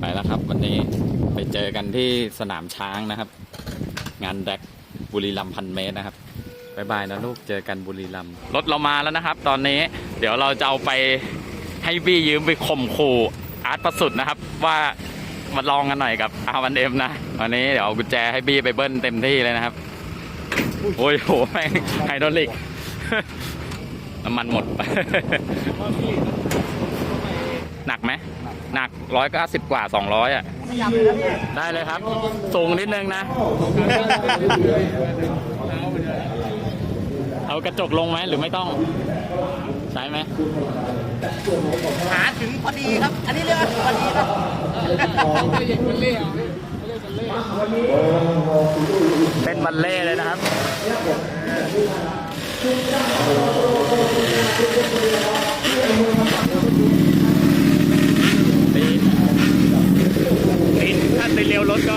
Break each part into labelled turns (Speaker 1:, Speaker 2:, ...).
Speaker 1: ไปแล้วครับ วันนี้ไปเจอกันที่สนามช้างนะครับ งานแดกบุรีรัมพันเมตรนะครับบายบายนะลูกเจอกันบุรีรัมรถเรามาแล้วนะครับ ตอนนี้เดี๋ยวเราจะเอาไปให้บี้ยืมไปข่มขู่อาร์ตประสุดนะครับ ว่ามาลองกันหน่อยกับอาวันเอ็มนะวันนี้เดี๋ยวเอากุญแจให้บี้ไปเบิ้ลเต็มที่เลยนะครับโอ้ยโหแม่งไฮดรอลิกน้ำมันหมด หนักไหมหนักร้อยเก้าสิบกว่าสองร้อยอะ ได้เลยครับ สูงนิดนึงนะ เอากระจกลงไหมหรือไม่ต้อง ใช้ไหม
Speaker 2: หาถึงพอดีครับ อันนี้เรียกว่าพอดีครับ
Speaker 1: เป็นบัลเล่เลยนะครับ ตีตีถ้าตีเร็วรถก็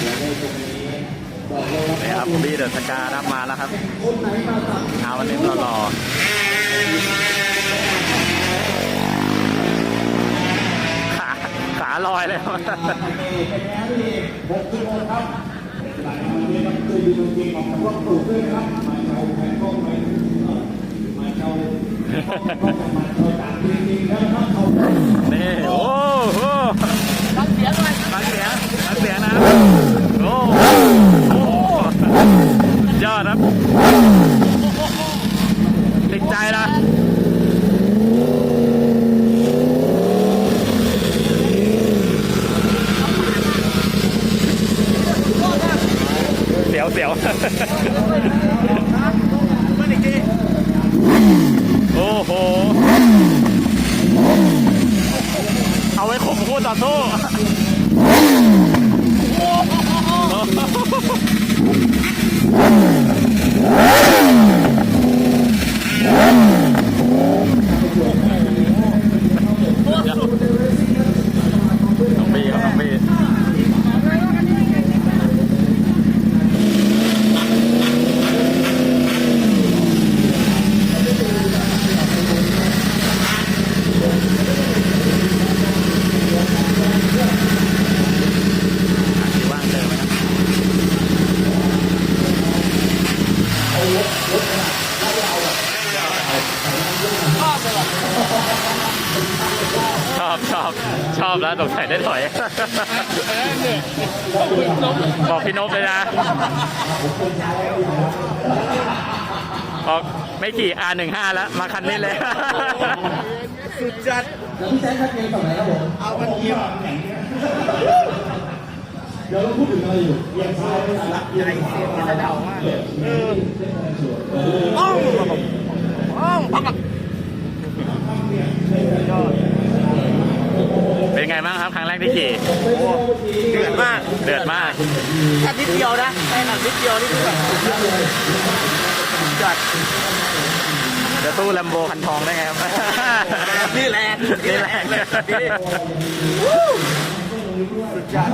Speaker 1: นี่ครับบีเดอะสการับมาแล้วครับเอาวันนี้รอๆขาขาลอยเลยครับ นี่โอ้โห
Speaker 2: ฟังเสียงหน่อย
Speaker 1: ฟังเสียงฟังเสียงนะโอ้โหยอดครับ ติดใจละเสียวเสียว โอ้โห เอาไว้ข่มคู่ต่อสู้ น้องบีครับน้องบีว่างเจอไหมครับ ชอบชอบชอบแล้วสงสัยได้ถอย บอกพี่นพเลยนะบอกไม่ขี่ R15 แล้ว มาคันนี้เลย
Speaker 2: สุดจัดเอามันเยี่ยมเดี๋ยวเราพูดถึงอะไรอยู่เยี่ยมชายหลักใหญ่เสียงกระเดามากเอออ้องอ้องปัก
Speaker 1: เป็น ไงบ้างครับ ครั้งแรกที่ขี่
Speaker 2: เดือดมาก
Speaker 1: เดือดมาก
Speaker 2: แค่นิดเดียวนะแค่หนักนิดเดียวนี่คือแบบจัด
Speaker 1: จะตู้แลมโบคันทองได้ไงครับ
Speaker 2: นี่แหละ
Speaker 1: นี่แหละ
Speaker 2: สุดจัด